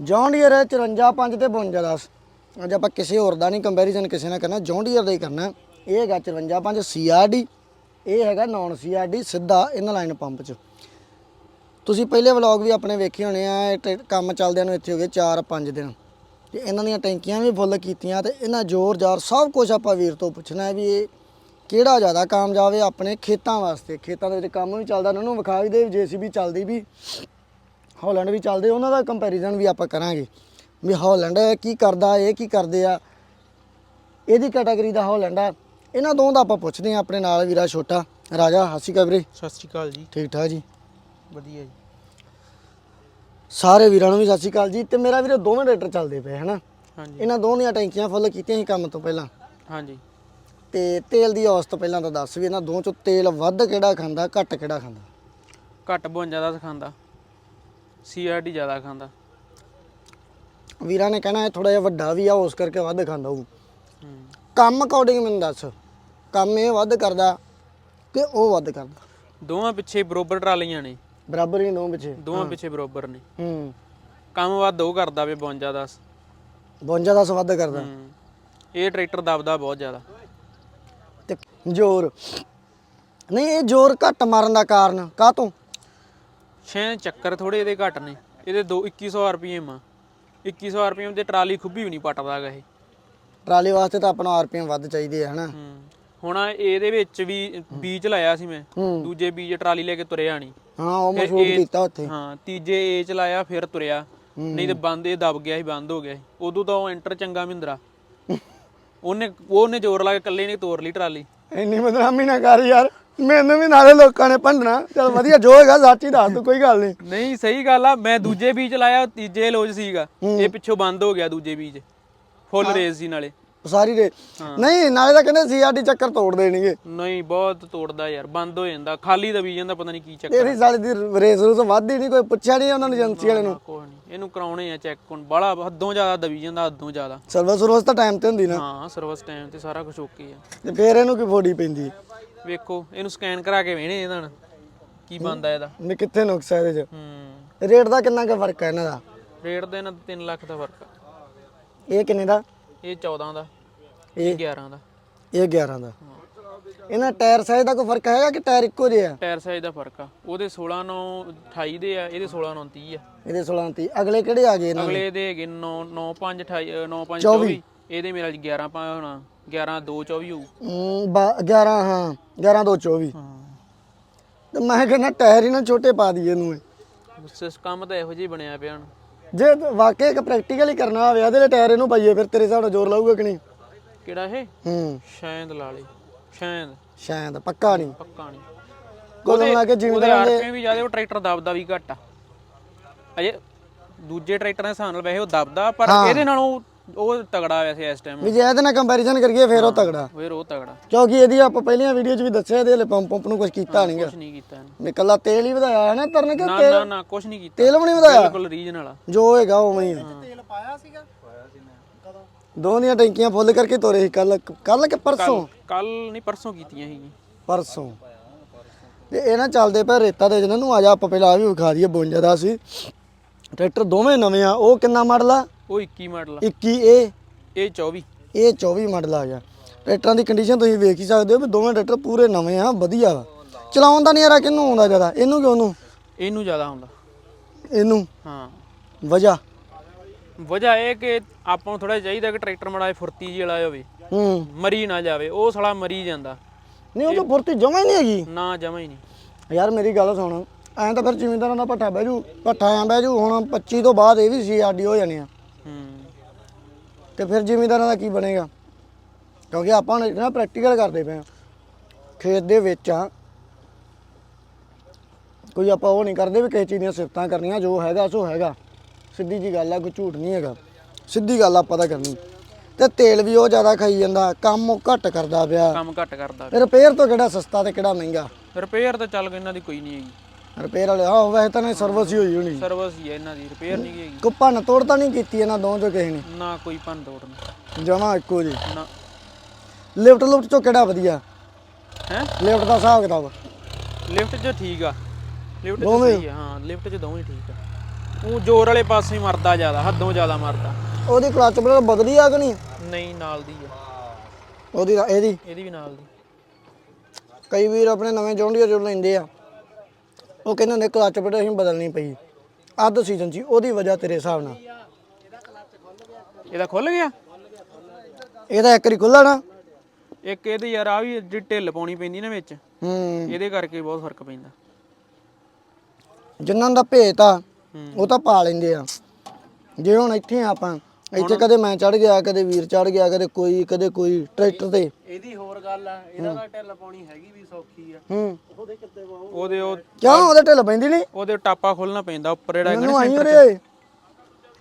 John Deere 54 ਤੇ 52 10 ਅੱਜ ਆਪਾਂ ਕਿਸੇ ਹੋਰ ਦਾ ਨਹੀਂ ਕੰਪੈਰੀਜ਼ਨ ਕਿਸੇ ਨਾਲ ਕਰਨਾ, ਜੌਂਡੀਅਰ ਦਾ ਹੀ ਕਰਨਾ। ਇਹ ਹੈਗਾ 54 ਸੀਆਰਡੀ ਇਹ ਹੈਗਾ ਨਾਨ ਸੀਆਰਡੀ ਸਿੱਧਾ ਇਨ ਲਾਈਨ ਪੰਪ 'ਚ। ਤੁਸੀਂ ਪਹਿਲੇ ਵਲੌਗ ਵੀ ਆਪਣੇ ਵੇਖੇ ਹੋਣੇ ਆ, ਇਹ ਟੈ- ਕੰਮ ਚੱਲਦਿਆਂ ਨੂੰ ਇੱਥੇ ਹੋ ਗਏ 4-5 ਦਿਨ। ਤੇ ਇਹਨਾਂ ਦੀਆਂ ਟੈਂਕੀਆਂ ਵੀ ਫੁੱਲ ਕੀਤੀਆਂ ਤੇ ਇਹਨਾਂ ਜ਼ੋਰ ਜ਼ਾਰ ਸਭ ਕੁਝ ਆਪਾਂ ਵੀਰ ਤੋਂ ਪੁੱਛਣਾ ਹੈ ਵੀ ਇਹ ਕਿਹੜਾ ਜ਼ਿਆਦਾ ਕਾਮਯਾਬ ਹੈ ਆਪਣੇ ਖੇਤਾਂ ਵਾਸਤੇ। ਖੇਤਾਂ ਦੇ ਵਿੱਚ ਕੰਮ ਵੀ ਚੱਲਦਾ, ਉਹਨਾਂ ਨੂੰ ਵਿਖਾ ਵੀ ਦੇ ਜੀਸੀਬੀ ਚੱਲਦੀ ਵੀ। ਹਾਲੈਂਡ ਵੀ ਚੱਲਦੇ ਉਹਨਾਂ ਦਾ ਕੰਪੈਰੀਜ਼ਨ ਵੀ ਆਪਾਂ ਕਰਾਂਗੇ ਵੀ ਹਾਲੈਂਡ ਕੀ ਕਰਦਾ ਇਹ ਕੀ ਕਰਦੇ ਆ। ਇਹਦੀ ਕੈਟਾਗਰੀ ਦਾ ਹਾਲੈਂਡ ਆ। ਇਹਨਾਂ ਦੋਵਾਂ ਦਾ ਆਪਾਂ ਪੁੱਛਦੇ ਆ ਆਪਣੇ ਨਾਲ ਵੀਰਾ ਛੋਟਾ ਰਾਜਾ ਹਾਸੀ ਕਬਰੇ ਸਤਿ ਸ਼੍ਰੀ ਅਕਾਲ ਜੀ। ਠੀਕ ਠਾਕ ਜੀ? ਵਧੀਆ ਜੀ। ਸਾਰੇ ਵੀਰਾਂ ਨੂੰ ਵੀ ਸਤਿ ਸ਼੍ਰੀ ਅਕਾਲ ਜੀ। ਤੇ ਮੇਰਾ ਵੀਰੇ ਦੋਵੇਂ ਟਰੈਕਟਰ ਚੱਲਦੇ ਪਏ ਹਨਾ? ਹਾਂਜੀ। ਇਹਨਾਂ ਦੋਵਾਂ ਦੀਆਂ ਟੈਂਕੀਆਂ ਫੁੱਲ ਕੀਤੀਆਂ ਸੀ ਕੰਮ ਤੋਂ ਪਹਿਲਾਂ। ਹਾਂਜੀ। ਤੇ ਤੇਲ ਦੀ ਔਸਤ ਪਹਿਲਾਂ ਤਾਂ ਦੱਸ ਵੀ ਇਹਨਾਂ ਦੋਵਾਂ ਚੋਂ ਤੇਲ ਵੱਧ ਕਿਹੜਾ ਖਾਂਦਾ ਘੱਟ ਕਿਹੜਾ ਖਾਂਦਾ? ਘੱਟ 52 ਦਾ ਖਾਂਦਾ। ਸੀਆਰਡੀ ਜ਼ਿਆਦਾ ਖਾਂਦਾ। ਵੀਰਾਂ ਨੇ ਕਹਿਣਾ ਇਹ ਥੋੜਾ ਜਿਹਾ ਵੱਡਾ ਵੀ ਆ ਉਸ ਕਰਕੇ ਵੱਧ ਖਾਂਦਾ ਉਹ। ਹੂੰ। ਕੰਮ ਅਕੋਰਡਿੰਗ ਮੈਨੂੰ ਦੱਸ। ਕੰਮ ਇਹ ਵੱਧ ਕਰਦਾ ਕਿ ਉਹ ਵੱਧ ਕਰਦਾ। ਦੋਵਾਂ ਪਿੱਛੇ ਬਰੋਬਰ ਟਰਾਲੀਆਂ ਨੇ। ਬਰਾਬਰ ਹੀ ਦੋਵਾਂ ਪਿੱਛੇ। ਦੋਵਾਂ ਪਿੱਛੇ ਬਰੋਬਰ ਨੇ। ਹੂੰ। ਕੰਮ ਵੱਧ ਉਹ ਕਰਦਾ ਵੇ 52 ਦਾ 52 ਦਾ ਵੱਧ ਕਰਦਾ। ਇਹ ਟਰੈਕਟਰ ਦਬਦਾ ਬਹੁਤ ਜ਼ਿਆਦਾ। ਤੇ ਜ਼ੋਰ। ਨਹੀਂ ਇਹ ਜ਼ੋਰ ਘੱਟ ਮਾਰਨ ਦਾ ਕਾਰਨ ਕਾਹਤੋਂ? ਛੇ ਚੱਕਰ ਥੋੜੇ ਇਹਦੇ ਘੱਟ ਨੇ। ਇਹਦੇ 2 2100 ਰੁਪਏ ਆ। 2100 ਰੁਪਏ ਤੇ ਟਰਾਲੀ ਖੁੱਬੀ ਵੀ ਨਹੀਂ ਪਟਦਾ ਗਾ ਇਹ। ਟਰਾਲੀ ਵਾਸਤੇ ਤਾਂ ਆਪਣਾ ਆਰਪੀਐਮ ਵੱਧ ਚਾਹੀਦੇ ਆ ਹਨਾ? ਹੂੰ। ਹੁਣ ਇਹਦੇ ਵਿੱਚ ਵੀ ਬੀਜ ਲਾਇਆ ਸੀ ਮੈਂ। ਹੂੰ। ਦੂਜੇ ਬੀਜ ਟਰਾਲੀ ਲੈ ਕੇ ਤੁਰਿਆ ਨਹੀਂ। ਹਾਂ ਉਹ ਫਿਰ ਮਸ਼ਹੂਰ ਇਹ- ਕੀਤਾ ਉੱਥੇ। ਹਾਂ ਤੀਜੇ ਏ ਚ ਲਾਇਆ ਫਿਰ ਤੁਰਿਆ। ਨਹੀਂ ਤੇ ਬੰਦ ਇਹ ਦਬ ਗਿਆ ਸੀ ਬੰਦ ਹੋ ਗਿਆ ਸੀ। ਉਦੋਂ ਤਾਂ ਉਹ ਐਂਟਰ ਚੰਗਾ ਮਹਿੰਦਰਾ। ਉਹਨੇ ਉਹਨੇ ਜ਼ੋਰ ਲਾ ਕੇ ਇਕੱਲੇ ਨੇ ਤੋੜ ਲਈ ਟਰਾਲੀ। ਇੰਨੀ ਬਦਨਾਮੀ ਨਾ ਕਰ ਯਾਰ। ਮੈਨੂੰ ਵੀ ਨਾਲੇ ਲੋਕਾਂ ਨੇ ਭੰਡਣਾ ਚਲ ਵਧੀਆ ਜੋ ਹੈਗਾ ਸੱਚ ਹੀ ਦੱਸ ਤੂੰ ਕੋਈ ਗੱਲ ਨਹੀਂ। ਨਹੀਂ ਸਹੀ ਗੱਲ ਆ। ਮੈਂ ਦੂਜੇ ਬੀਜ ਲਾਇਆ ਤੀਜੇ ਲੋਜ ਸੀਗਾ। ਇਹ ਪਿੱਛੋਂ ਬੰਦ ਹੋ ਗਿਆ ਦੂਜੇ ਬੀਜ। ਫੁੱਲ ਰੇਸ ਸੀ ਨਾਲੇ। ਸਾਰੀ ਰੇ ਨਹੀਂ ਨਾਲੇ ਤਾਂ ਕਹਿੰਦੇ ਸੀਆਰਡੀ ਚੱਕਰ ਤੋੜ ਦੇਣਗੇ ਨਹੀਂ ਬਹੁਤ ਤੋੜਦਾ ਯਾਰ ਬੰਦ ਹੋ ਜਾਂਦਾ। ਖਾਲੀ ਦਬੀ ਜਾਂਦਾ ਪਤਾ ਨਹੀਂ ਕੀ ਚੱਕਰ ਤੇਰੀ ਸਾਲੀ ਦੀ ਰੇਸ ਰੂਸ ਵੱਧਦੀ ਨਹੀਂ ਕੋਈ ਪੁੱਛਿਆ ਨਹੀਂ ਉਹਨਾਂ ਨੂੰ ਏਜੰਸੀ ਵਾਲੇ ਨੂੰ। ਕੋਈ ਨਹੀਂ ਇਹਨੂੰ ਕਰਾਉਣੇ ਆ ਚੈੱਕ ਹੁਣ। ਬੜਾ ਹੱਦੋਂ ਜ਼ਿਆਦਾ ਦਬੀ ਜਾਂਦਾ ਹੱਦੋਂ ਜ਼ਿਆਦਾ। ਸਰਵਿਸ ਸਰਵਿਸ ਤਾਂ ਟਾਈਮ ਤੇ ਹੁੰਦੀ ਨਾ। ਹਾਂ ਸਰਵਿਸ ਟਾਈਮ ਤੇ ਸਾਰਾ ਕੁਝ ਓਕੇ ਆ। ਤੇ ਫੇਰ ਇਹਨੂੰ ਕੀ ਫੋੜੀ ਪੈਂਦੀ? ਵੇਖੋ ਇਹਨੂੰ ਸਕੈਨ ਕਰਾ ਕੇ ਵੇਣੇ ਇਹਦਾ। ਕੀ ਬੰਦਾ ਇਹਦਾ। ਵੀ ਕਿੱਥੇ ਨੁਕਸ ਹੈ ਇਹਦੇ 'ਚ? ਹੂੰ। ਰੇਟ ਦਾ ਕਿੰਨਾ ਕੁ ਫ਼ਰਕ ਹੈ ਇਹਨਾਂ ਦਾ? ਰੇਟ ਦੇ ਨਾਲ 3 ਲੱਖ ਦਾ ਫ਼ਰਕ ਆ। ਇਹ ਕਿੰਨੇ ਦਾ? ਇਹ 14 ਦਾ ਇਹ ਇਹ 11 ਦਾ। ਇਹ 11 ਦਾ। ਇਹਨਾਂ ਟਾਇਰ ਸਾਈਜ਼ ਦਾ ਕੋਈ ਫ਼ਰਕ ਹੈਗਾ ਕਿ ਟਾਇਰ ਇੱਕੋ ਜਿਹੇ ਆ? ਟਾਇਰ ਸਾਈਜ਼ ਦਾ ਫ਼ਰਕ ਆ। ਉਹਦੇ 16 9 28 ਦੇ ਆ ਇਹਦੇ 16 9 30 ਆ। ਇਹਦੇ 16 30 ਅਗਲੇ ਕਿਹੜੇ ਆ ਗਏ ਇਹਨਾਂ ਅਗਲੇ ਦੇ ਹੈਗੇ 9 9 5 28 9 5 24 ਇਹਦੇ ਮੇਰਾ 11 ਪਾ ਹੋਣਾ। 11 2 24 ਹੋਊ। ਹਮ, ਬਾ- 11 ਹਾਂ 11 2 24 ਹਾਂ। ਤੇ ਮੈਂ ਕਹਿੰਦਾ ਟਾਇਰ ਹੀ ਨਾ ਛੋਟੇ ਪਾ ਦਈਏ ਇਹਨੂੰ ਇਹ। ਸਿਸ ਕੰਮ ਤਾਂ ਇਹੋ ਜਿਹਾ ਹੀ ਬਣਿਆ ਪਿਆ ਹੁਣ। ਜੇ ਤਾਂ ਵਾਕਈ ਇੱਕ ਪ੍ਰੈਕਟੀਕਲ ਹੀ ਕਰਨਾ ਹੋਵੇ ਇਹਦੇ ਲਈ ਟਾਇਰ ਇਹਨੂੰ ਪਾਈਏ ਫਿਰ ਤੇਰੇ ਹਿਸਾਬ ਨਾਲ ਜ਼ੋਰ ਲਾਊਗਾ ਕਿ ਨਹੀਂ? ਕਿਹੜਾ ਇਹ? ਹੂੰ। ਸ਼ਾਇਦ ਲਾ ਲਈ। ਸ਼ਾਇਦ ਪੱਕਾ ਨਹੀਂ। ਪੱਕਾ ਨਹੀਂ। ਕੋਲ ਲਾ ਕੇ ਜ਼ਿਮੀਂਦਾਰਾਂ ਦੇ ਵੀ ਜ਼ਿਆਦਾ ਉਹ ਟਰੈਕਟਰ ਦਬਦਾ ਵੀ ਘੱਟ ਆ। ਅਜੇ ਦੂਜੇ ਟਰੈਕਟਰ ਦੇ ਹਿਸਾਬ ਨਾਲ ਵੈਸੇ ਉਹ ਦਬਦਾ ਪਰ ਇਹਦੇ ਨਾਲੋਂ ਉਹ ਤਗੜਾ ਵੈਸੇ ਇਸ ਟਾਈਮ ਵੀ ਜੇ ਇਹਦੇ ਨਾਲ ਕੰਪੈਰੀਜ਼ਨ ਕਰੀਏ ਫਿਰ ਉਹ ਤਗੜਾ। ਫਿਰ ਉਹ ਤਗੜਾ। ਕਿਉਂਕਿ ਇਹਦੀ ਆਪਾਂ ਪਹਿਲੀਆਂ ਵੀਡੀਓ 'ਚ ਵੀ ਦੱਸਿਆ ਇਹਦੇ ਲਈ ਪੰਪ ਪੰਪ ਨੂੰ ਕੁਝ ਕੀਤਾ ਨਹੀਂਗਾ ਕੁਝ ਨਹੀਂ ਕੀਤਾ ਇਹਨੇ। ਵੀ ਕੱਲਾ ਤੇਲ ਹੀ ਵਧਾਇਆ ਹੈ ਨਾ ਤਰਨ ਕਿ ਨਾ ਤੇਲ? ਨਾ ਨਾ ਕੁਝ ਨਹੀਂ ਕੀਤਾ। ਤੇਲ ਵੀ ਨਹੀਂ ਵਧਾਇਆ? ਬਿਲਕੁਲ ਰੀਜਨਲ ਆ। ਜੋ ਹੋਏਗਾ ਉਵੇਂ ਹੀ ਆ। ਤੇਲ ਪਾਇਆ ਸੀਗਾ? ਦੋ ਦੀਆਂ ਟੈਂਕੀਆਂ ਫੁੱਲ ਕਰਕੇ ਤੋਰੇ ਸੀ ਕੱਲ ਕੱਲ ਕਿ ਪਰਸੋਂ? ਕੱਲ ਨਹੀਂ ਪਰਸੋਂ ਕੀਤੀਆਂ ਸੀ ਪਰਸੋਂ। ਤੇ ਇਹ ਨਾ ਚੱਲਦੇ ਪਏ ਰੇਤਾ ਦੇ ਜਿਹਨਾਂ ਨੂੰ ਆ ਜਾ ਆਪਾਂ ਪਹਿਲਾਂ ਆ ਵੀ ਵਿਖਾ ਦਈਏ 52 ਦਾ ਸੀ ਟਰੈਕਟਰ ਦੋਵੇਂ ਨਵੇਂ ਆ ਉਹ ਕਿੰਨਾ ਮਾਡਲ ਆ? ਉਹ 21 ਮਾਡਲ 21 ਇਹ? ਇਹ 24 ਇਹ 24 ਮਾਡਲ ਆ ਗਿਆ। ਟਰੈਕਟਰਾਂ ਦੀ ਕੰਡੀਸ਼ਨ ਤੁਸੀਂ ਵੇਖ ਹੀ ਸਕਦੇ ਹੋ ਵੀ ਦੋਵੇਂ ਟਰੈਕਟਰ ਪੂਰੇ ਨਵੇਂ ਆ ਵਧੀਆ ਵਾ। ਚਲਾਉਣ ਦਾ ਨਜ਼ਾਰਾ ਕਿਹਨੂੰ ਆਉਂਦਾ ਜ਼ਿਆਦਾ? ਇਹਨੂੰ ਕਿ ਉਹਨੂੰ ਇਹਨੂੰ ਜ਼ਿਆਦਾ ਹੁੰਦਾ ਇਹਨੂੰ? ਹਾਂ। ਵਜ੍ਹਾ? ਵਜ੍ਹਾ ਇਹ ਕਿ ਆਪਾਂ ਨੂੰ ਥੋੜਾ ਚਾਹੀਦਾ ਕਿ ਟਰੈਕਟਰ ਮੜਾ ਫੁਰਤੀ ਜਿਹੀ ਵਾਲਾ ਹੋਵੇ। ਹੂੰ। ਮਰੀ ਨਾ ਜਾਵੇ। ਉਹ ਸਾਲਾ ਮਰੀ ਜਾਂਦਾ। ਨਹੀਂ ਉਹ ਤਾਂ ਫੁਰਤੀ ਜਮਾ ਹੀ ਨਹੀਂ ਹੈਗੀ। ਨਾ ਜਮਾ ਹੀ ਨਹੀਂ। ਯਾਰ ਮੇਰੀ ਗੱਲ ਸੁਣ। ਐਂ ਤਾਂ ਫਿਰ ਜ਼ਿਮੀਂਦਾਰਾਂ ਦਾ ਪੱਠਾ ਬਹਿ ਜੂ ਪੱਠਾ ਐਂ ਬਹਿ ਜੂ ਹੁਣ 25 ਤੋਂ ਬਾਅਦ ਇਹ ਵੀ ਸੀ ਆਡੀ ਹੋ ਜਾਣੇ ਆ। ਤੇ ਫਿਰ ਜ਼ਿਮੀਂਦਾਰਾਂ ਦਾ ਕੀ ਬਣੇਗਾ? ਕਿਉਂਕਿ ਆਪਾਂ ਹੁਣ ਨਾ ਪ੍ਰੈਕਟੀਕਲ ਕਰਦੇ ਪਏ ਆ ਖੇਤ ਦੇ ਵਿੱਚ ਆ। ਕੋਈ ਆਪਾਂ ਉਹ ਨਹੀਂ ਕਰਦੇ ਵੀ ਕਿਸੇ ਚੀਜ਼ ਦੀਆਂ ਸਿਫਤਾਂ ਕਰਨੀਆਂ ਜੋ ਹੈਗਾ ਸੋ ਹੈਗਾ। ਸਿੱਧੀ ਜੀ ਗੱਲ ਆ ਕੋਈ ਝੂਠ ਨਹੀਂ ਹੈਗਾ। ਸਿੱਧੀ ਗੱਲ ਆਪਾਂ ਤਾਂ ਕਰਨੀ। ਤੇ ਤੇਲ ਵੀ ਉਹ ਜ਼ਿਆਦਾ ਖਾਈ ਜਾਂਦਾ ਕੰਮ ਉਹ ਘੱਟ ਕਰਦਾ ਪਿਆ। ਕੰਮ ਘੱਟ ਕਰਦਾ ਰਿਪੇਅਰ ਤੋਂ ਕਿਹੜਾ ਸਸਤਾ ਤੇ ਕਿਹੜਾ ਮਹਿੰਗਾ? ਰਿਪੇਅਰ ਤਾਂ ਚੱਲ ਇਹਨਾਂ ਦੀ ਕੋਈ ਨਹੀਂ ਹੈਗੀ। ਰਿਪੇਅਰ ਵਾਲੇ ਆਹ ਵੈਸੇ ਤਾਂ ਨੇ ਸਰਵਿਸ ਹੀ ਹੋਈ ਹੋਣੀ। ਸਰਵਿਸ ਹੀ ਹੈ ਇਹਨਾਂ ਦੀ ਰਿਪੇਅਰ ਨਹੀਂ ਹੈਗੀ। ਕੋ ਭੰਨ ਤੋੜ ਤਾਂ ਨਹੀਂ ਕੀਤੀ ਇਹਨਾਂ ਦੋਵਾਂ ਚੋਂ ਕਿਸੇ ਨੇ? ਨਾ ਕੋਈ ਭੰਨ ਤੋੜ ਨਹੀਂ। ਜਮਾ ਇੱਕੋ ਜੀ ਨਾ। ਲਿਫਟ ਲੁਫਟ ਚੋਂ ਕਿਹੜਾ ਵਧੀਆ? ਹੈ? ਲਿਫਟ ਦਾ ਹਿਸਾਬ ਕਿਤਾਬ। ਲਿਫਟ 'ਚ ਠੀਕ ਆ। ਲਿਫਟ 'ਚ ਦੋਵੇਂ? ਸਹੀ ਆ ਹਾਂ ਲਿਫਟ 'ਚ ਦੋਵੇਂ ਠੀਕ ਆ। ਉਹ ਜ਼ੋਰ ਵਾਲੇ ਪਾਸੇ ਹੀ ਮਰਦਾ ਜ਼ਿਆਦਾ ਹੱਦੋਂ ਜ਼ਿਆਦਾ ਮਰਦਾ। ਉਹਦੀ ਕਲਚ ਪਲੇਟ ਬਦਲੀ ਆ ਕਿ ਨਹੀਂ? ਨਹੀਂ ਨਾਲ ਦੀ ਆ। ਉਹਦੀ ਇਹਦੀ? ਇਹਦੀ ਵੀ ਨਾਲ ਦੀ। ਕਈ ਵੀਰ ਆਪਣੇ ਨਵੇਂ ਜੌਂਡੀਅਰ ਜੋ ਲੈਂਦੇ ਆ। ਉਹ ਕਹਿੰਦੇ ਨੇ ਕਲਚ ਪਲੇਟ ਅਸੀਂ ਬਦਲਣੀ ਪਈ। ਅੱਧ ਸੀਜ਼ਨ ਹੀ, ਉਹਦੀ ਵਜ੍ਹਾ ਤੇਰੇ ਹਿਸਾਬ ਨਾਲ। ਇਹਦਾ ਖੁੱਲ ਗਿਆ? ਇਹਦਾ ਇੱਕ ਵਾਰੀ ਖੁੱਲ੍ਹਾ ਨਾ। ਇੱਕ ਇਹਦੀ ਯਾਰ ਆ ਵੀ ਜਿਹੜੀ ਢਿੱਲ ਪਾਉਣੀ ਪੈਂਦੀ ਨਾ ਵਿੱਚ ਹੂੰ। ਇਹਦੇ ਕਰਕੇ ਬਹੁਤ ਫ਼ਰਕ ਪੈਂਦਾ। ਜਿਨ੍ਹਾਂ ਦਾ ਭੇਤ ਆ। ਉਹ ਤਾਂ ਪਾ ਲੈਂਦੇ ਆ। ਜੇ ਹੁਣ ਇੱਥੇ ਆ ਆਪਾਂ ਇੱਥੇ ਕਦੇ ਮੈਂ ਚੜ ਗਿਆ ਕਦੇ ਵੀਰ ਚੜ ਗਿਆ ਕਦੇ ਕੋਈ ਕਦੇ ਕੋਈ ਟਰੈਕਟਰ ਤੇ। ਇਹਦੀ ਹੋਰ ਗੱਲ ਆ ਇਹਦਾ ਤਾਂ ਢਿੱਲ ਪਾਉਣੀ ਹੈਗੀ ਵੀ ਸੌਖੀ ਆ। ਹੂੰ। ਉਹਦੇ ਕਿੱਤੇ ਪਾਉ? ਉਹਦੇ ਉਹ ਕਿਉਂ? ਉਹਦੇ ਢਿੱਲ ਪੈਂਦੀ ਨਹੀਂ ਉਹਦੇ ਟਾਪਾ ਖੋਲਣਾ ਪੈਂਦਾ ਉੱਪਰ ਜਿਹੜਾ ਮੈਨੂੰ ਆਈ ਉਰੇ।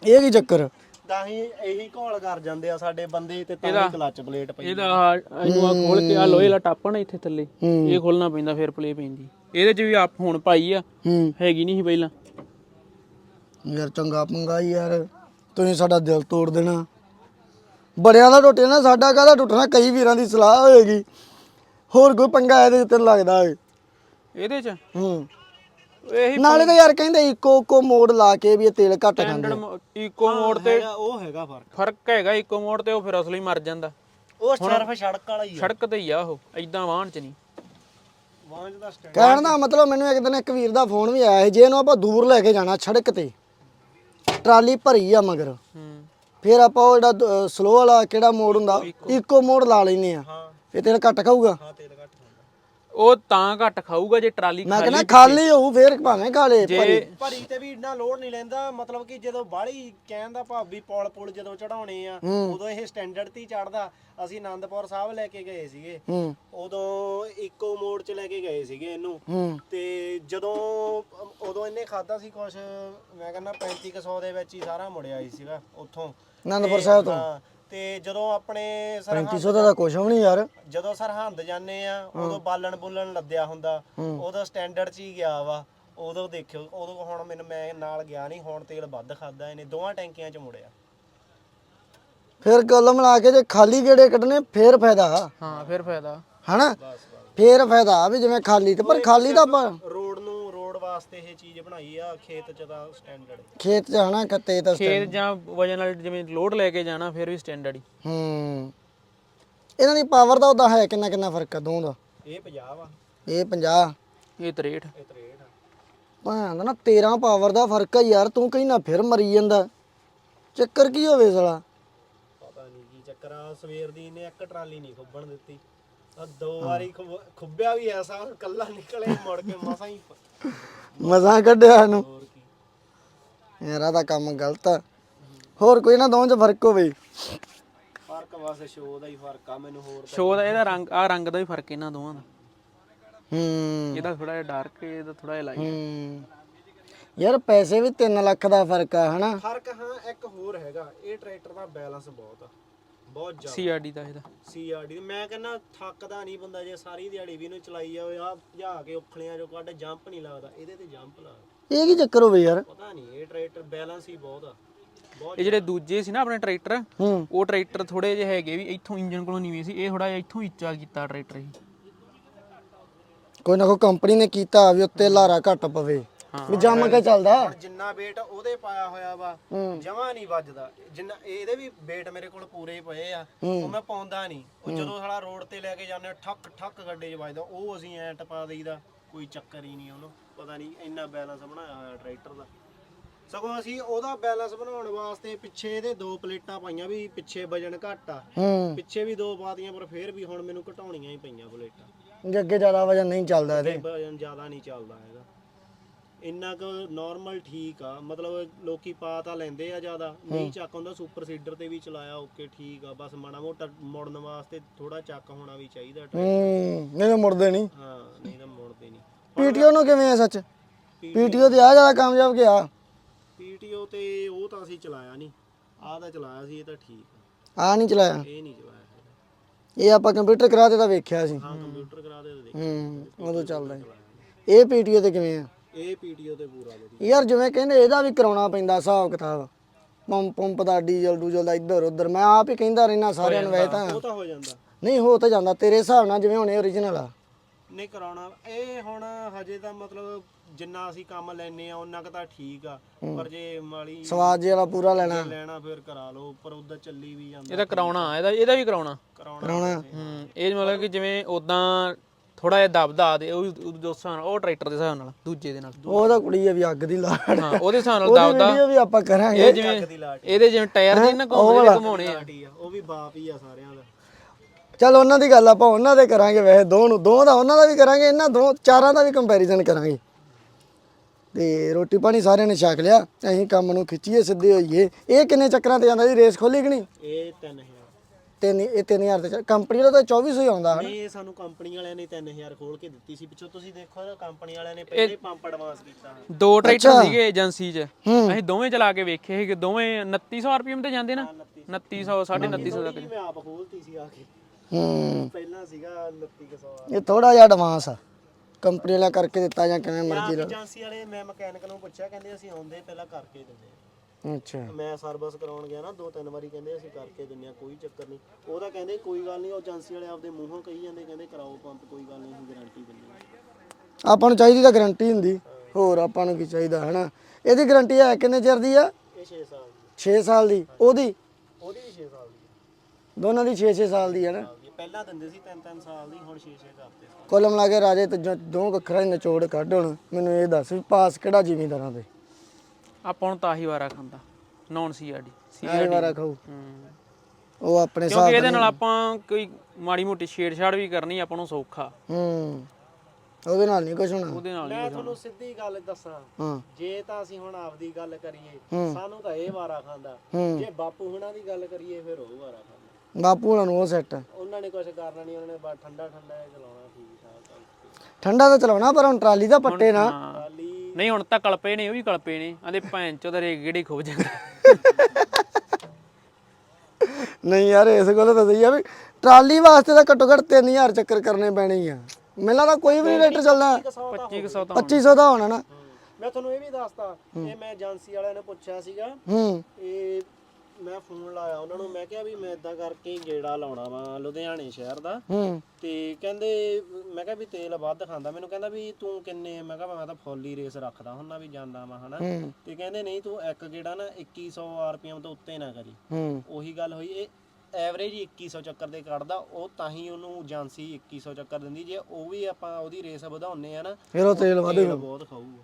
ਇਹ ਕੀ ਚੱਕਰ? ਤਾਂ ਹੀ ਇਹੀ ਘੋਲ ਕਰ ਜਾਂਦੇ ਆ ਸਾਡੇ ਬੰਦੇ ਤੇ ਤਾਂ ਹੀ ਕਲੱਚ ਪਲੇਟ ਪਈ ਇਹਦਾ ਇਹਨੂੰ ਆ ਖੋਲ ਕੇ ਆ ਲੋਹੇ ਵਾਲਾ ਟਾਪਾ ਨਾ ਇੱਥੇ ਥੱਲੇ। ਇਹ ਖੋਲਣਾ ਪੈਂਦਾ ਫਿਰ ਪਲੇ ਪੈਂਦੀ। ਇਹਦੇ 'ਚ ਵੀ ਆਪ ਹੁਣ ਪਾਈ ਆ। ਹੈਗੀ ਨਹੀਂ ਸੀ ਪਹਿਲਾਂ। ਯਾਰ ਚੰਗਾ ਪੰਗਾ ਯਾਰ। ਤੁਸੀਂ ਸਾਡਾ ਦਿਲ ਤੋੜ ਦੇਣਾ। ਬੜਿਆਂ ਦਾ ਟੁੱਟਿਆ ਨਾ ਸਾਡਾ ਕਾਹਦਾ ਟੁੱਟਣਾ ਕਈ ਵੀਰਾਂ ਦੀ ਸਲਾਹ ਹੋਏਗੀ। ਹੋਰ ਕੋਈ ਪੰਗਾ ਇਹਦੇ ਉੱਤੇ ਲੱਗਦਾ ਏ ਇਹਦੇ 'ਚ? ਹੂੰ। ਇਹੀ ਨਾਲੇ ਤਾਂ ਯਾਰ ਕਹਿੰਦੇ ਇੱਕੋ ਇੱਕੋ ਮੋੜ ਲਾ ਕੇ ਵੀ ਇਹ ਤੇਲ ਘੱਟ ਖਾਂਦੇ ਸਟੈਂਡਰਡ ਇਕੋ ਮੋੜ ਤੇ ਹੈਗਾ ਉਹ ਹੈਗਾ ਫ਼ਰਕ। ਫ਼ਰਕ ਹੈਗਾ ਇਕੋ ਮੋੜ ਤੇ ਉਹ ਫਿਰ ਅਸਲੀ ਮਰ ਜਾਂਦਾ। ਉਹ ਸਿਰਫ ਸੜਕ ਵਾਲਾ ਹੀ ਆ। ਸੜਕ ਤੇ ਹੀ ਆ ਉਹ ਐਦਾਂ ਵਾਹਣ 'ਚ ਨਹੀਂ। ਵਾਂਝ ਦਾ ਸਟੈਂਡ ਕਹਿਣ ਦਾ ਮਤਲਬ ਮੈਨੂੰ ਇੱਕ ਦਿਨ ਇੱਕ ਵੀਰ ਦਾ ਫੋਨ ਵੀ ਆਇਆ ਸੀ ਜੇ ਇਹਨੂੰ ਆਪਾਂ ਦੂਰ ਲੈ ਕੇ ਜਾਣਾ ਸੜਕ ਤੇ ਟਰਾਲੀ ਭਰੀ ਆ ਮਗਰ। ਹੂੰ ਫਿਰ ਆਪਾਂ ਉਹ ਜਿਹੜਾ ਸਲੋ ਵਾਲਾ ਕਿਹੜਾ ਮੋੜ ਹੁੰਦਾ ਇੱਕੋ ਮੋੜ ਲਾ ਲੈਨੇ ਆ। ਹਾਂ। ਇਹ ਤੇਲ ਘੱਟ ਖਾਊਗਾ। ਹਾਂ ਤੇਲ ਉਹ ਤਾਂ ਘੱਟ ਖਾਊਗਾ ਜੇ ਟਰਾਲੀ ਮੈਂ ਕਹਿੰਦਾ ਖਾਲੀ ਹੋਊ ਫੇਰ ਭਾਵੇਂ ਖਾ ਲੇ ਜੇ ਭਰੀ ਤੇ ਵੀ ਇੰਨਾ ਲੋਡ ਨਹੀਂ ਲੈਂਦਾ ਮਤਲਬ ਕਿ ਜਦੋਂ ਬਾਹਲੀ ਕਹਿਣ ਦਾ ਭਾਵ ਵੀ ਪੌਲ ਪੁਲ ਜਦੋਂ ਚੜਾਉਣੇ ਆ ਉਦੋਂ ਇਹ ਸਟੈਂਡਰਡ ਤੇ ਹੀ ਚੜਦਾ ਅਸੀਂ ਆਨੰਦਪੁਰ ਸਾਹਿਬ ਲੈ ਕੇ ਗਏ ਸੀਗੇ। ਹੂੰ। ਉਦੋਂ ਇੱਕੋ ਮੋੜ 'ਚ ਲੈ ਕੇ ਗਏ ਸੀਗੇ ਇਹਨੂੰ। ਹੂੰ। ਤੇ ਜਦੋਂ ਉਦੋਂ ਇਹਨੇ ਖਾਦਾ ਸੀ ਕੁਛ ਮੈਂ ਕਹਿੰਦਾ 3500 ਦੇ ਵਿੱਚ ਹੀ ਸਾਰਾ ਮੁੜਿਆ ਸੀਗਾ ਉੱਥੋਂ। ਆਨੰਦਪੁਰ ਸਾਹਿਬ ਤੋਂ? ਤੇ ਜਦੋਂ ਆਪਣੇ ਸਰਹੰਦ 3500 ਦਾ ਤਾਂ ਕੁਛ ਵੀ ਨਹੀਂ ਯਾਰ। ਜਦੋਂ ਸਰਹੰਦ ਜਾਂਦੇ ਆ ਉਦੋਂ ਬਾਲਣ ਬੁੱਲਣ ਲੱਦਿਆ ਹੁੰਦਾ। ਉਦੋਂ ਸਟੈਂਡਰਡ 'ਚ ਹੀ ਗਿਆ ਵਾ। ਉਦੋਂ ਦੇਖਿਓ ਉਦੋਂ ਹੁਣ ਮੈਨੂੰ ਮੈਂ ਨਾਲ ਗਿਆ ਨਹੀਂ ਹੁਣ ਤੇਲ ਵੱਧ ਖਾਦਾ ਇਹਨੇ ਦੋਵਾਂ ਟੈਂਕੀਆਂ 'ਚ ਮੁੜਿਆ। ਫਿਰ ਕਲਮ ਲਾ ਕੇ ਜੇ ਖਾਲੀ ਗੇੜੇ ਕੱਢਣੇ ਫੇਰ ਫਾਇਦਾ। ਹਾਂ ਫਿਰ ਫਾਇਦਾ। ਹਨਾ? ਫੇਰ ਫਾਇਦਾ ਵੀ ਜਿਵੇਂ ਖਾਲੀ ਤੇ ਪਰ ਖਾਲੀ ਆਪਾਂ ਰੋਡ ਵਾਸਤੇ ਇਹ ਚੀਜ਼ ਬਣਾਈ ਆ ਖੇਤ 'ਚ ਤਾਂ ਸਟੈਂਡਰਡ ਖੇਤ 'ਚ ਹਨਾ ਕੱਤੇ ਤਾਂ ਖੇਤ ਜਾਂ ਵਜਨ ਨਾਲ ਜਿਵੇਂ ਲੋਡ ਲੈ ਕੇ ਜਾਣਾ ਫਿਰ ਵੀ ਸਟੈਂਡਰਡ ਹੀ। ਹੂੰ। ਇਹਨਾਂ ਦੀ ਪਾਵਰ ਦਾ ਉਹਦਾ ਹੈ ਕਿੰਨਾ ਕਿੰਨਾ ਫ਼ਰਕ ਆ ਦੋਵਾਂ ਦਾ? ਇਹ 50 ਵਾ। ਇਹ 50 ਇਹ 63 ਇਹ 63 ਆ। ਭਾਂ ਦਾ ਨਾ 13 ਪਾਵਰ ਦਾ ਫ਼ਰਕ ਆ ਯਾਰ ਤੂੰ ਕਹੀਂ ਨਾ ਫਿਰ ਮਰੀ ਜਾਂਦਾ। ਚੱਕਰ ਕੀ ਹੋਵੇ ਸਾਲਾ? ਪਤਾ ਨਹੀਂ ਕੀ ਚੱਕਰ ਆ ਸਵੇਰ ਦੀ ਇਹਨੇ ਇੱਕ ਟਰਾਲੀ ਨਹੀਂ ਖੁੱਬਣ ਦਿੱਤੀ। ਆ ਦੋ ਵਾਰੀ ਖੁੱਬ- ਖੁੱਬਿਆ ਵੀ ਐਸਾ ਕੱਲਾ ਨਿਕਲੇ ਮੁੜ ਕੇ ਮਸਾਂ ਹੀ ਪ- ਮਜ਼ਾ ਕੱਢਿਆ ਇਹਨੂੰ। ਹੋਰ ਕੀ ਮੇਰਾ ਤਾਂ ਕੰਮ ਗਲਤ ਆ। ਹੋਰ ਕੋਈ ਨਾ ਦੋਵਾਂ 'ਚ ਫ਼ਰਕ ਹੋਵੇ। ਫ਼ਰਕ ਬਸ ਸ਼ੋਅ ਦਾ ਹੀ ਫ਼ਰਕ ਆ ਮੈਨੂੰ ਹੋਰ ਸ਼ੋ ਦਾ ਇਹਦਾ ਰੰਗ ਆ ਰੰਗ ਦਾ ਵੀ ਫ਼ਰਕ ਇਹਨਾਂ ਦੋਵਾਂ ਦਾ। ਹੂੰ। ਇਹਦਾ ਥੋੜਾ ਜਿਹਾ ਡਾਰਕ ਇਹਦਾ ਥੋੜਾ ਜਿਹਾ ਲਾਈਟ ਹੂੰ। ਯਾਰ ਪੈਸੇ ਵੀ 3 ਲੱਖ ਦਾ ਫ਼ਰਕ ਆ ਹਨਾ? ਫ਼ਰਕ ਹਾਂ ਇੱਕ ਹੋਰ ਹੈਗਾ ਇਹ ਟਰੈਕਟਰ ਦਾ ਬੈਲੈਂਸ ਬਹੁਤ ਆ। ਬਹੁਤ ਜ਼ਿਆਦਾ। ਸੀਆਰਡੀ ਦਾ ਇਹਦਾ। ਸੀਆਰਡੀ ਮੈਂ ਕਹਿੰਦਾ ਥੱਕਦਾ ਨਹੀਂ ਬੰਦਾ ਜੇ ਸਾਰੀ ਦਿਹਾੜੀ ਵੀ ਇਹਨੂੰ ਚਲਾਈ ਜਾਵੇ ਆ ਜਾ ਕੇ ਉਖਲੀਆਂ ਜੋ ਕੱਢ ਜੰਪ ਨਹੀਂ ਲੱਗਦਾ। ਇਹਦੇ ਤੇ ਜੰਪ ਲੱਗਦਾ ਇਹ ਕੀ ਚੱਕਰ ਹੋਵੇ ਯਾਰ? ਪਤਾ ਨਹੀਂ ਇਹ ਟਰੈਕਟਰ ਬੈਲੈਂਸ ਹੀ ਬਹੁਤ ਆ। ਬਹੁਤ ਇਹ ਜਿਹੜੇ ਦੂਜੇ ਸੀ ਨਾ ਆਪਣੇ ਟਰੈਕਟਰ ਹੂੰ। ਉਹ ਟਰੈਕਟਰ ਥੋੜੇ ਜਿਹੇ ਹੈਗੇ ਵੀ ਇੱਥੋਂ ਇੰਜਨ ਕੋਲੋਂ ਨੀਵੇਂ ਸੀ। ਇਹ ਥੋੜਾ ਜਿਹਾ ਇੱਥੋਂ ਉੱਚਾ ਕੀਤਾ ਟਰੈਕਟਰ ਇਹ। ਕੋਈ ਨਾ ਕੋਈ ਕੰਪਨੀ ਨੇ ਕੀਤਾ ਵੀ ਉੱਤੇ ਲਾਰਾ ਘੱਟ ਪਵੇ। ਹਾਂ। ਵੀ ਜੰਮ ਕੇ ਚੱਲਦਾ। ਹੁਣ ਜਿੰਨਾ weight ਉਹਦੇ ਪਾਇਆ ਹੋਇਆ ਵਾ ਜਮਾ ਨਹੀਂ ਵੱਜਦਾ। ਜਿੰਨਾ ਇਹਦੇ ਵੀ weight ਮੇਰੇ ਕੋਲ ਪੂਰੇ ਹੀ ਪਏ ਆ। ਉਹ ਮੈਂ ਪਾਉਂਦਾ ਨਹੀਂ। ਉਹ ਜਦੋਂ ਸਾਲਾ ਰੋਡ ਤੇ ਲੈ ਕੇ ਜਾਂਦੇ ਆ, ਠੱਕ ਠੱਕ ਗੱਡੇ 'ਚ ਵੱਜਦਾ। ਉਹ ਅਸੀਂ ਐ ਟਪਾ ਦੇਈਦਾ। ਕੋਈ ਚੱਕਰ ਹੀ ਨਹੀਂ ਉਹਨੂੰ। ਪਤਾ ਨਹੀਂ ਇੰਨਾ ਬੈਲੈਂਸ ਬਣਾਇਆ ਹੋਇਆ ਟਰੈਕਟਰ ਦਾ। ਸਗੋਂ ਅਸੀਂ ਉਹਦਾ ਬੈਲੈਂਸ ਬਣਾਉਣ ਵਾਸਤੇ ਪਿੱਛੇ ਇਹਦੇ ਦੋ ਪਲੇਟਾਂ ਪਾਈਆਂ ਵੀ ਪਿੱਛੇ ਵਜਨ ਘੱਟ ਆ। ਹੂੰ। ਪਿੱਛੇ ਵੀ ਦੋ ਪਾਤੀਆਂ ਪਰ ਫੇਰ ਵੀ ਹੁਣ ਮੈਨੂੰ ਘਟਾਉਣੀਆਂ ਹੀ ਪਈਆਂ ਪਲੇਟਾਂ। ਜੇ ਅੱਗੇ ਜ਼ਿਆਦਾ ਵਜਨ ਨਹੀਂ ਚੱਲਦਾ ਇਹਦੇ। ਵਜਨ ਜ਼ਿਆਦਾ ਨਹੀਂ ਚੱਲਦਾ ਹੈਗਾ। ਇੰਨਾ ਕੁ ਨਾਰਮਲ ਠੀਕ ਆ ਮਤਲਬ ਲੋਕੀ ਪਾ ਤਾਂ ਲੈਂਦੇ ਆ ਜ਼ਿਆਦਾ ਨਹੀਂ ਚੱਕ ਹੁੰਦਾ ਸੁਪਰ ਸੀਡਰ ਤੇ ਵੀ ਚਲਾਇਆ ਓਕੇ ਠੀਕ ਆ ਬਸ ਮਾੜਾ ਮੋਟਾ ਮੁੜਨ ਵਾਸਤੇ ਥੋੜਾ ਚੱਕ ਹੋਣਾ ਵੀ ਚਾਹੀਦਾ। ਹੂੰ ਨਹੀਂ ਤਾਂ ਮੁੜਦੇ ਨਹੀਂ। ਹਾਂ ਨਹੀਂ ਤਾਂ ਮੁੜਦੇ ਨਹੀਂ। ਪੀਟੀਓ ਨੂੰ ਕਿਵੇਂ ਆ ਸੱਚ? ਪੀਟੀਓ ਤੇ ਆ ਜ਼ਿਆਦਾ ਕਾਮਯਾਬ ਗਿਆ। ਪੀਟੀਓ ਤੇ ਉਹ ਤਾਂ ਅਸੀਂ ਚਲਾਇਆ ਨਹੀਂ ਆਹ ਤਾਂ ਚਲਾਇਆ ਸੀ ਇਹ ਤਾਂ ਠੀਕ ਆ। ਆ ਨਹੀਂ ਚਲਾਇਆ। ਇਹ ਨਹੀਂ ਚਲਾਇਆ। ਇਹ ਆਪਾਂ ਕੰਪਿਊਟਰ ਕਰਾ ਤੇ ਤਾਂ ਵੇਖਿਆ ਸੀ। ਹਾਂ ਕੰਪਿਊਟਰ ਕਰਾ ਦੇ ਦੇਖ ਹੂੰ ਉਦੋਂ ਚੱਲਦਾ। ਇਹ ਪੀਟੀਓ ਤੇ ਕਿਵੇਂ ਆ? ਇਹ ਪੀਟੀਓ ਤੇ ਪੂਰਾ ਵਧੀਆ। ਯਾਰ ਜਿਵੇਂ ਕਹਿੰਦੇ ਇਹਦਾ ਵੀ ਕਰਾਉਣਾ ਪੈਂਦਾ ਹਿਸਾਬ ਕਿਤਾਬ। ਪੰਪ ਪੰਪ ਦਾ ਡੀਜ਼ਲ ਡੂਜ਼ਲ ਦਾ ਇੱਧਰ ਉੱਧਰ ਮੈਂ ਆਪ ਹੀ ਕਹਿੰਦਾ ਰਹਿਣਾ ਸਾਰਿਆਂ ਨੂੰ ਵੈਸੇ ਤਾਂ। ਉਹ ਤਾਂ ਹੋ ਜਾਂਦਾ। ਨਹੀਂ ਹੋ ਤਾਂ ਜਾਂਦਾ ਤੇਰੇ ਹਿਸਾਬ ਨਾਲ ਜਿਵੇਂ ਹੁਣ ਇਹ origignal ਆ। ਨਹੀਂ ਕਰਾਉਣਾ ਇਹ ਹੁਣ ਹਜੇ ਤਾਂ ਮਤਲਬ ਜਿੰਨਾ ਅਸੀਂ ਕੰਮ ਲੈਨੇ ਆ ਉਹਨਾਂ ਕ ਤਾਂ ਠੀਕ ਆ। ਪਰ ਜੇ ਮਾਲੀ ਸਵਾਦ ਜਿਹੜਾ ਪੂਰਾ ਲੈਣਾ। ਲੈਣਾ ਫਿਰ ਕਰਾ ਲਓ ਪਰ ਉਦਾਂ ਚੱਲੀ ਵੀ ਜਾਂਦਾ। ਇਹਦਾ ਕਰਾਉਣਾ ਇਹਦਾ ਇਹਦਾ ਵੀ ਕਰਾਉਣਾ। ਕਰਾਉਣਾ। ਹੂੰ ਇਹ ਮਤਲਬ ਕਿ ਜਿਵੇਂ ਉਦਾਂ ਥੋੜਾ ਜਿਹਾ ਦਬਦਾ ਦੇ ਉਹ ਹਿਸਾਬ ਨਾਲ ਉਹ ਟਰੈਕਟਰ ਦੇ ਹਿਸਾਬ ਨਾਲ ਦੂਜੇ ਦੇ ਨਾਲ। ਉਹ ਤਾਂ ਕੁੜੀ ਆ ਵੀ ਅੱਗ ਦੀ ਲਾੜ ਹਾਂ ਉਹਦੇ ਹਿਸਾਬ ਨਾਲ ਉਹਦੀ ਦਬਦਾ। ਵੀਡੀਓ ਵੀ ਆਪਾਂ ਕਰਾਂਗੇ। ਇਹ ਜਿਵੇਂ ਇਹਦੇ ਜਿਵੇਂ ਟਾਇਰ ਦੇ ਨਾ ਘੁੰਮਦੇ ਨੇ ਘੁਮਾਉਣੇ ਆ। ਉਹ ਵੀ ਬਾਪ ਹੀ ਆ ਸਾਰਿਆਂ ਦਾ। ਚਲ ਉਹਨਾਂ ਦੀ ਗੱਲ ਆਪਾਂ ਉਹਨਾਂ ਦੇ ਕਰਾਂਗੇ ਵੈਸੇ ਦੋ ਨੂੰ ਦੋ ਦਾ ਉਹਨਾਂ ਦਾ ਵੀ ਕਰਾਂਗੇ ਇਹਨਾਂ ਦੋ ਚਾਰਾਂ ਦਾ ਵੀ ਕੰਪੈਰੀਜ਼ਨ ਕਰਾਂਗੇ। ਤੇ ਰੋਟੀ ਪਾਣੀ ਸਾਰਿਆਂ ਨੇ ਛਕ ਲਿਆ ਅਸੀਂ ਕੰਮ ਨੂੰ ਖਿੱਚੀਏ ਸਿੱਧੇ ਹੋਈਏ। ਇਹ ਕਿੰਨੇ ਚੱਕਰਾਂ ਤੇ ਜਾਂਦਾ ਜੀ ਰੇਸ ਖੋਲੀ ਕਿ ਨਹੀਂ? ਇਹ 3000 ਤਿੰਨ ਇਹ 3000 ਤੇ ਕੰਪਨੀ ਦਾ ਤਾਂ 2400 ਹੀ ਆਉਂਦਾ ਹਨ। ਨਹੀਂ ਇਹ ਸਾਨੂੰ ਕੰਪਨੀ ਵਾਲਿਆਂ ਨੇ 3000 ਖੋਲ ਕੇ ਦਿੱਤੀ ਸੀ। ਪਿੱਛੋਂ ਤੁਸੀਂ ਦੇਖੋ ਨਾ ਕੰਪਨੀ ਵਾਲਿਆਂ ਨੇ ਪਹਿਲੇ ਪੰਪ ਐਡਵਾਂਸ ਕੀਤਾ ਦੋ ਟਰੈਕਟਰ ਸੀਗੇ ਏਜੰਸੀ 'ਚ। ਅਸੀਂ ਦੋਵੇਂ ਚਲਾ ਕੇ ਵੇਖੇ ਸੀ ਕਿ ਦੋਵੇਂ 2900 ਰੁਪਏ ਤੇ ਜਾਂਦੇ ਨਾ। 2900 2950 ਤੱਕ। ਮੈਂ ਆਪ ਖੋਲਤੀ ਸੀ ਆ ਕੇ। ਹੂੰ। ਪਹਿਲਾਂ ਸੀਗਾ 2900 ਇਹ ਥੋੜਾ ਜਿਹਾ ਐਡਵਾਂਸ ਆ। ਕੰਪਨੀ ਵਾਲਾ ਕਰਕੇ ਦਿੱਤਾ ਜਾਂ ਕਿਵੇਂ ਮਰਜ਼ੀ ਲਾ ਏਜੰਸੀ ਵਾਲੇ ਮੈਂ ਮਕੈਨਿਕ ਨੂੰ ਪੁੱਛਿਆ ਕਹਿੰਦੇ ਅਸੀਂ ਆਉਂਦੇ ਪਹਿਲਾਂ ਕਰਕੇ ਦਿੰਦੇ। ਆ। ਅੱਛਾ। ਮੈਂ ਸਰਵਿਸ ਕਰਾਉਣ ਗਿਆ ਨਾ ਦੋ ਤਿੰਨ ਵਾਰੀ ਕਹਿੰਦੇ ਅਸੀਂ ਕਰਕੇ ਦਿੰਦੇ ਆ ਕੋਈ ਚੱਕਰ ਨਹੀਂ। ਉਹਦਾ ਕਹਿੰਦੇ ਕੋਈ ਗੱਲ ਨਹੀਂ ਉਹ ਏਜੰਸੀ ਵਾਲੇ ਆਪਦੇ ਮੂੰਹੋਂ ਕਹੀ ਜਾਂਦੇ ਕਹਿੰਦੇ ਕਰਾਓ ਪੰਪ ਕੋਈ ਗੱਲ ਨਹੀਂ ਅਸੀਂ ਗਾਰੰਟੀ ਦਿੰਦੇ ਆ। ਆਪਾਂ ਨੂੰ ਚਾਹੀਦੀ ਤਾਂ ਗਾਰੰਟੀ ਹੁੰਦੀ ਹੋਰ ਆਪਾਂ ਨੂੰ ਕੀ ਚਾਹੀਦਾ ਹਨਾ? ਇਹਦੀ ਗਾਰੰਟੀ ਹੈ ਕਿੰਨੇ ਚਿਰ ਦੀ ਆ? ਇਹ 6 ਸਾਲ ਦੀ। 6 ਸਾਲ ਦੀ। ਉਹਦੀ? ਉਹਦੀ ਵੀ 6 ਸਾਲ ਦੀ। ਦੋਨਾਂ ਦੀ 6-6 ਸਾਲ ਦੀ ਹੈ ਨਾ? ਪਹਿਲਾਂ ਦਿੰਦੇ ਸੀ 3-3 ਸਾਲ ਦੀ ਹੁਣ 6-6 ਕਰਤੇ। ਕੁੱਲ ਮਿਲਾ ਕੇ ਰਾਜੇ ਤੇ ਜੋ- ਦੋ ਵੱਖਰਾ ਹੀ ਨਿਚੋੜ ਕੱਢ ਹੁਣ। ਮੈਨੂੰ ਇਹ ਦੱਸ ਵੀ ਪਾਸ ਕਿਹੜਾ ਜ਼ਿਮੀਂਦਾਰਾਂ ਦੇ ਆਪਾਂ ਨੂੰ ਤਾਂ ਹੀ ਵਾਰਾ ਖਾਂਦਾ। ਨੌਨ ਸੀਆਰਡੀ ਆਏ ਵਾਰਾ ਖਾਊ। ਹੂੰ। ਉਹ ਆਪਣੇ ਕਿਉਂਕਿ ਇਹਦੇ ਨਾਲ ਆਪਾਂ ਕੋਈ ਮਾੜੀ ਮੋਟੀ ਛੇੜਛਾੜ ਵੀ ਕਰਨੀ ਆਪਾਂ ਨੂੰ ਸੌਖਾ। ਹੂੰ। ਉਹਦੇ ਨਾਲ ਨਹੀਂ ਕੁਝ ਹੋਣਾ। ਉਹਦੇ ਨਾਲ ਮੈਂ ਤੁਹਾਨੂੰ ਸਿੱਧੀ ਗੱਲ ਦੱਸਾਂ। ਹਾਂ। ਜੇ ਤਾਂ ਅਸੀਂ ਹੁਣ ਆਪਦੀ ਗੱਲ ਕਰੀਏ। ਸਾਨੂੰ ਤਾਂ ਇਹ ਵਾਰਾ ਖਾਂਦਾ। ਹੂੰ। ਜੇ ਬਾਪੂ ਹੁਣਾਂ ਦੀ ਗੱਲ ਕਰੀਏ ਫਿਰ ਉਹ ਵਾਰਾ ਖਾਂਦਾ। ਬਾਪੂ ਹੋਣਾ ਨੂੰ ਉਹ ਸੈੱਟ ਉਹਨਾਂ ਨੇ ਕੁਝ ਕਰਨਾ ਨਹੀਂ ਉਹਨਾਂ ਨੇ ਬਸ ਠੰਡਾ ਠੰਡਾ ਜਿਹਾ ਚਲਾਉਣਾ ਠੀਕ ਠਾਕ। ਠੰਡਾ ਤਾਂ ਚਲਾਉਣਾ ਪਰ ਹੁਣ ਟਰਾਲੀ ਦਾ ਪੱਟੇ ਨਾ। ਹਾਂ। ਨਹੀਂ ਹੁਣ ਤਾਂ ਕਲਪੇ ਨੇ ਉਹ ਵੀ ਕਲਪੇ ਨੇ। ਆਂਦੇ ਭੈਣ ਚੋਦ ਰੇ ਗੇੜੇ ਖੋਬ ਜਾਂਦਾ। ਨਹੀਂ ਯਾਰ ਇਸ ਗੱਲ ਤਾਂ ਸਹੀ ਆ ਵੀ ਟਰਾਲੀ ਵਾਸਤੇ ਤਾਂ ਘੱਟੋ ਘੱਟ 3000 ਚੱਕਰ ਕਰਨੇ ਪੈਣੇ ਹੀ ਆ। ਮੈਨੂੰ ਲੱਗਦਾ ਕੋਈ ਵੀ ਰੇਟਰ ਚੱਲਦਾ 2500 ਤਾਂ 2500 ਦਾ ਹੋਣਾ ਨਾ। ਮੈਂ ਤੁਹਾਨੂੰ ਇਹ ਵੀ ਦੱਸਤਾ ਇਹ ਮੈਂ ਏਜੰਸੀ ਵਾਲਿਆਂ ਨੇ ਪੁੱਛਿਆ ਸੀਗਾ। ਹੂੰ। ਇਹ ਮੈਂ ਫੋਨ ਲਾਇਆ ਉਹਨਾਂ ਨੂੰ ਮੈਂ ਕਿਹਾ ਵੀ ਮੈਂ ਇਦਾਂ ਕਰਕੇ ਗੇੜਾ ਲਾਉਣਾ ਵਾ ਲੁਧਿਆਣੇ ਸ਼ਹਿਰ ਦਾ। ਹੂੰ। ਤੇ ਕਹਿੰਦੇ ਮੈਂ ਕਿਹਾ ਵੀ ਤੇਲ ਵੱਧ ਖਾਂਦਾ। ਮੈਨੂੰ ਕਹਿੰਦਾ ਵੀ ਤੂੰ ਕਿੰਨੇ ਮੈਂ ਕਿਹਾ ਮੈਂ ਤਾਂ ਫੁੱਲ ਰੇਸ ਰੱਖਦਾ ਹੁੰਨਾ ਵੀ ਜਾਂਦਾ ਵਾ ਹਨਾ। ਹੂੰ। ਤੇ ਕਹਿੰਦੇ ਨਹੀਂ ਤੂੰ ਇੱਕ ਗੇੜਾ ਨਾ 2100 ਆਰਪੀਐਮ ਤੋਂ ਉੱਤੇ ਨਾ ਕਰੀ। ਹੂੰ। ਉਹੀ ਗੱਲ ਹੋਈ। ਇਹ ਐਵਰੇਜ 2100 ਚੱਕਰ ਦੇ ਕੱਢਦਾ। ਉਹ ਤਾਂ ਹੀ ਉਹਨੂੰ ਏਜੰਸੀ 2100 ਚੱਕਰ ਦਿੰਦੀ। ਜੇ ਉਹ ਵੀ ਆਪਾਂ ਉਹਦੀ ਰੇਸ ਵਧਾਉਨੇ ਆ ਨਾ ਫਿਰ ਉਹ ਤੇਲ ਵਧੂ ਤੇਲ ਬਹੁਤ ਖਾਊਗਾ।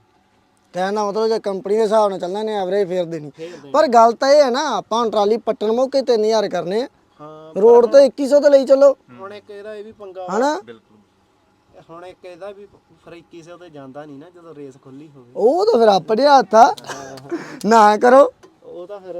ਕਹਿਣ ਦਾ ਮਤਲਬ ਜੇ ਕੰਪਨੀ ਦੇ ਹਿਸਾਬ ਨਾਲ ਚੱਲਣਾ ਨੇ ਐਵਰੇਜ ਫੇਰ ਦੇਣੀ ਪਰ ਗੱਲ ਤਾਂ ਇਹ ਹੈ ਨਾ ਆਪਾਂ ਹੁਣ ਟਰਾਲੀ ਪੱਟਣ ਮੌਕੇ 3000 ਕਰਨੇ ਆ। ਹਾਂ ਰੋਡ ਤੋਂ 2100 ਤੇ ਲਈ ਚੱਲੋ। ਹੁਣ ਇੱਕ ਇਹਦਾ ਇਹ ਵੀ ਪੰਗਾ ਹਨਾ? ਹੁਣ ਇੱਕ ਇਹਦਾ ਵੀ ਫਿਰ 2100 ਤੇ ਜਾਂਦਾ ਨਹੀਂ ਨਾ ਜਦੋਂ ਰੇਸ ਖੁੱਲੀ ਹੋਵੇ। ਉਹ ਤਾਂ ਫਿਰ ਆਪਣੇ ਹੱਥ ਆ। ਨਾ ਕਰੋ। ਉਹ ਤਾਂ ਫਿਰ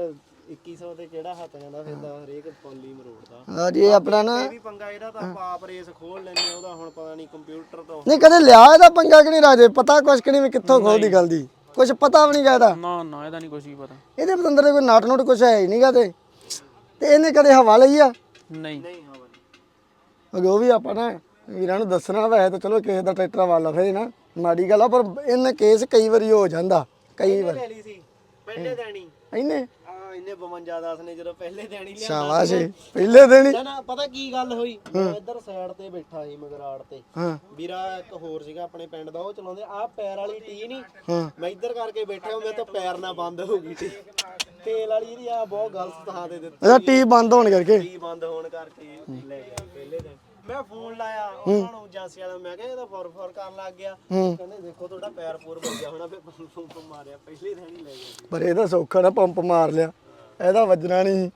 2100 ਤੇ ਕਿਹੜਾ ਹੱਥ ਜਾਂਦਾ ਫਿਰ ਤਾਂ ਹਰੇਕ ਪੌਲੀ ਮਰੋੜਦਾ ਆ ਜੀ ਆਪਣਾ ਨਾ ਇਹ ਵੀ ਪੰਗਾ ਇਹਦਾ ਤਾਂ ਪਾਪ ਰੇਸ ਖੋਲ ਲੈਣੇ ਉਹਦਾ ਹੁਣ ਪਤਾ ਨਹੀਂ ਕੰਪਿਊਟਰ ਤੋਂ ਨਹੀਂ ਕਦੇ ਲਿਆ ਇਹਦਾ ਪੰਗਾ ਕਿ ਨਹੀਂ ਰਾਜੇ? ਪਤਾ ਕੁਛ ਕਿ ਨਹੀਂ ਵੀ ਕਿੱਥੋਂ ਖੋਲਦੀ ਗੱਲ ਦੀ? ਕੁਛ ਪਤਾ ਵੀ ਨਹੀਂ ਗਾਇਦਾ ਨਾ ਨਾ ਇਹਦਾ ਨਹੀਂ ਕੁਝ ਵੀ ਪਤਾ। ਇਹਦੇ ਪਤੰਦਰ ਦੇ ਕੋਈ ਨਾਟ ਨੋਟ ਕੁਛ ਹੈ ਹੀ ਨਹੀਂਗਾ ਤੇ। ਤੇ ਇਹਨੇ ਕਦੇ ਹਵਾ ਲਈ ਆ? ਨਹੀਂ। ਨਹੀਂ ਹਵਾ ਅਗੇ ਉਹ ਵੀ ਆਪਾਂ ਨਾ ਵੀਰਾਂ ਨੂੰ ਦੱਸਣਾ ਵੈਸੇ ਤਾਂ ਚਲੋ ਕਿਸੇ ਦਾ ਟਰੈਕਟਰ ਵਾਲਾ ਫੇ ਨਾ ਮਾੜੀ ਗੱਲ ਆ ਪਰ ਇਹਨਾਂ ਕੇਸ ਕਈ ਵਾਰੀ ਹੋ ਜਾਂਦਾ ਕਈ ਵਾਰ। ਲੈ ਲਈ ਸੀ ਪਹਿਲੇ ਦੇਣੀ ਇਹਨੇ? ਇਹਨੇ 52 ਦਾਸ ਨੇ ਜਦੋਂ ਪਹਿਲੇ ਦੇਣੀ ਲਿਆ ਸ਼ਾਬਾਸ਼ ਏ, ਪਹਿਲੇ ਦਿਨ ਹੀ। ਨਾ ਨਾ ਪਤਾ ਕੀ ਗੱਲ ਹੋਈ? ਮੈਂ ਇੱਧਰ ਸਾਈਡ ਤੇ ਬੈਠਾ ਸੀ ਮਗਰਾੜ ਤੇ। ਹਾਂ। ਵੀਰਾ ਇੱਕ ਹੋਰ ਸੀਗਾ ਆਪਣੇ ਪਿੰਡ ਦਾ ਉਹ ਚਲਾਉਂਦੇ ਆ ਪੈਰ ਵਾਲੀ ਟੀ ਨਹੀਂ। ਹਾਂ। ਮੈਂ ਇੱਧਰ ਕਰਕੇ ਬੈਠਾ ਮੈਂ ਤਾਂ ਪੈਰ ਨਾ ਬੰਦ ਹੋ ਗਈ ਟੀ। ਤੇਲ ਵਾਲੀ ਇਹਦੀ ਆ ਬਹੁਤ ਗਲਤ ਥਾਂ ਤੇ ਦਿੱਤੀ। ਇਹਦਾ ਟੀ ਬੰਦ ਹੋਣ ਕਰਕੇ? ਟੀ ਬੰਦ ਹੋਣ ਕਰਕੇ ਲੈ ਗਿਆ ਪਹਿਲੇ ਦਿਨ। ਮੈਂ ਫੋਨ ਲਾਇਆ ਉਹਨਾਂ ਨੂੰ ਏਜੰਸੀ ਵਾਲਾ ਮੈਂ ਕਿਹਾ ਇਹਦਾ ਫੋਰ ਫੋਰ ਕਰਨ ਲੱਗ ਗਿਆ। ਕਹਿੰਦੇ ਦੇਖੋ ਤੁਹਾਡਾ ਪੈਰ ਪੂਰ ਵੱਜਿਆ ਹੋਣਾ ਫਿਰ ਪੰਪ ਪੰਪ ਮਾਰਿਆ ਪਹਿਲੇ ਦਿਨ ਹੀ ਲੈ ਗਿਆ। ਪਰ ਇਹਦਾ ਸੌਖਾ ਨਾ ਪੰਪ ਮਾਰ ਲਿਆ। ਇਹਦਾ ਵੱਜਣਾ ਨਹੀਂ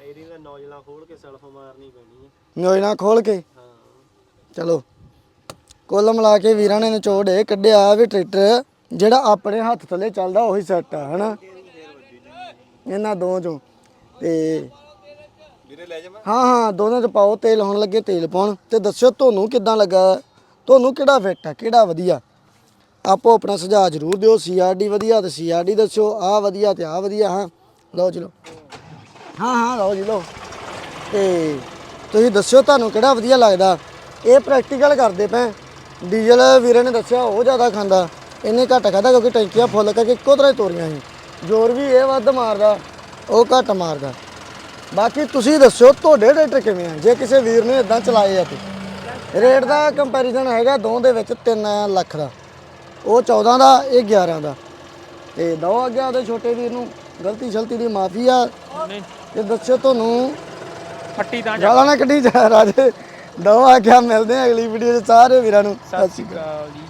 ਇਹਦੀ ਤਾਂ ਨੌਜਲਾਂ ਖੋਲ ਕੇ। ਸੈਲਫ ਮਾਰਨੀ ਪੈਣੀ ਹੈ ਨੋਇਨਾ ਖੋਲ ਕੇ ਹਾਂ ਚਲੋ। ਕੁੱਲ ਮਿਲਾ ਕੇ ਵੀਰਾਂ ਨੇ ਨਿਚੋੜ ਇਹ ਕੱਢਿਆ ਵੀ ਟਰੈਕਟਰ ਜਿਹੜਾ ਆਪਣੇ ਹੱਥ ਥੱਲੇ ਚੱਲਦਾ ਉਹੀ ਸੈੱਟ ਆ ਹਨਾ? ਇਹਨਾਂ ਦੋ ਚੋਂ। ਤੇ ਵੀਰੇ ਲੈ ਜਾ ਹਾਂ ਹਾਂ ਦੋਨਾਂ ਚ ਪਾਓ ਤੇਲ ਹੋਣ ਲੱਗੇ ਤੇਲ ਪਾਉਣ। ਤੇ ਦੱਸਿਓ ਤੁਹਾਨੂੰ ਕਿੱਦਾਂ ਲੱਗਾ? ਤੁਹਾਨੂੰ ਕਿਹੜਾ ਫਿੱਟ ਆ ਕਿਹੜਾ ਵਧੀਆ? ਆਪੋ ਆਪਣਾ ਸੁਝਾਅ ਜ਼ਰੂਰ ਦਿਓ ਸੀਆਰਡੀ ਵਧੀਆ ਤੇ ਸੀਆਰਡੀ ਦੱਸਿਓ ਆ ਵਧੀਆ ਤੇ ਆ ਵਧੀਆ ਹਾਂ। ਲਓ ਜੀ ਲਓ। ਹਾਂ ਹਾਂ, ਲਓ ਜੀ ਲਓ। ਤੇ ਤੁਸੀਂ ਦੱਸਿਓ ਤੁਹਾਨੂੰ ਕਿਹੜਾ ਵਧੀਆ ਲੱਗਦਾ। ਇਹ ਪ੍ਰੈਕਟੀਕਲ ਕਰਦੇ ਪਏ। ਡੀਜ਼ਲ ਵੀਰੇ ਨੇ ਦੱਸਿਆ ਉਹ ਜ਼ਿਆਦਾ ਖਾਂਦਾ। ਇਹਨੇ ਘੱਟ ਖਾਦਾ ਕਿਉਂਕਿ ਟੈਂਕੀਆਂ ਫੁੱਲ ਕਰਕੇ ਇੱਕੋ ਤਰ੍ਹਾਂ ਹੀ ਤੋਰੀਆਂ ਸੀ। ਜ਼ੋਰ ਵੀ ਇਹ ਵੱਧ ਮਾਰਦਾ, ਉਹ ਘੱਟ ਮਾਰਦਾ। ਬਾਕੀ ਤੁਸੀਂ ਦੱਸਿਓ ਤੁਹਾਡੇ ਟਰੈਕਟਰ ਕਿਵੇਂ ਆ? ਜੇ ਕਿਸੇ ਵੀਰ ਨੇ ਇਦਾਂ ਚਲਾਏ ਆ ਤੇ। ਰੇਟ ਦਾ ਕੰਪੈਰੀਜ਼ਨ ਹੈਗਾ ਦੋ ਦੇ ਵਿੱਚ 3 ਲੱਖ ਦਾ। ਉਹ 14 ਦਾ, ਇਹ 11 ਦਾ। ਤੇ ਦੋ ਅੱਗੇ ਉਹਦੇ ਛੋਟੇ ਵੀਰ ਨੂੰ। ਗਲਤੀ ਸ਼ਲਤੀ ਦੀ ਮਾਫੀ ਆ। ਨਹੀਂ। ਤੇ ਦੱਸਿਓ ਤੁਹਾਨੂੰ। ਫੱਟੀ ਤਾਂ ਗਾਲਾਂ ਨਾ ਕੱਢੀ ਜਾ ਰਾਜੇ। ਦੋ ਆ ਗਿਆ ਮਿਲਦੇ ਆ ਅਗਲੀ ਵੀਡੀਓ 'ਚ ਸਾਰੇ ਵੀਰਾਂ ਨੂੰ। ਸਤਿ ਸ਼੍ਰੀ ਅਕਾਲ। ਅਕਾਲ ਜੀ।